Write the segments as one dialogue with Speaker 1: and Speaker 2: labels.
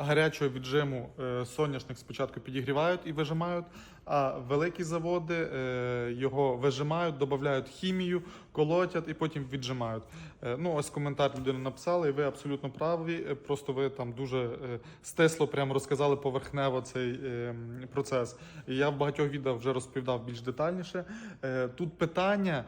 Speaker 1: гарячого віджиму е, соняшник спочатку підігрівають і вижимають, а великі заводи е, його вижимають, додають хімію, колотять і потім віджимають. Е, Ну, ось коментар людина написала, і ви абсолютно праві. Просто ви там дуже стисло прямо розказали поверхнево цей е, процес. Я в багатьох відео вже розповідав більш детальніше. Тут питання,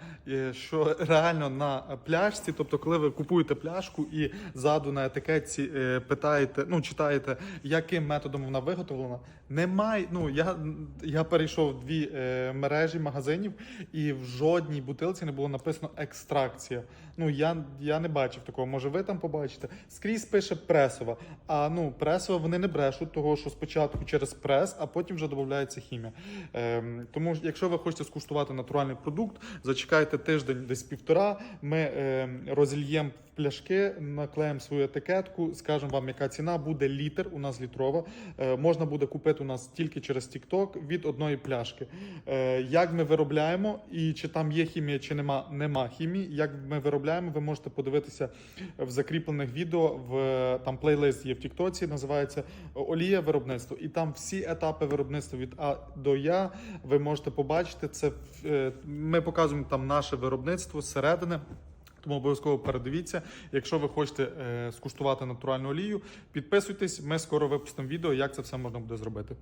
Speaker 1: що реально на пляшці, тобто, коли ви купуєте пляшку і ззаду на етикетці питаєте, ну читаєте, яким методом вона виготовлена, немає. Ну я, я перейшов дві е, мережі магазинів, і в жодній бутилці не було написано екстракція. Ну я, я не бачив такого. Може, ви там побачите. Скрізь пише пресова. А ну пресова вони не брешуть, того що спочатку через прес, а потім вже додається хімія. Ем, тому, якщо ви хочете скуштувати натуральний продукт, зачекайте тиждень, десь півтора. Ми ем, розільємо пляшки, наклеїмо свою етикетку, скажемо вам, яка ціна буде літр. У нас літрова. Е, можна буде купити у нас тільки через TikTok від одної пляшки. Е, як ми виробляємо і чи там є хімія, чи нема, нема хімії. Як ми виробляємо, ви можете подивитися в закріплених відео. В там плейлист є в Тіктоці, називається Олія виробництво. І там всі етапи виробництва від А до Я ви можете побачити. Це е, ми показуємо там наше виробництво зсередини. Тому обов'язково передивіться. Якщо ви хочете е, скуштувати натуральну олію, підписуйтесь. Ми скоро випустимо відео, як це все можна буде зробити.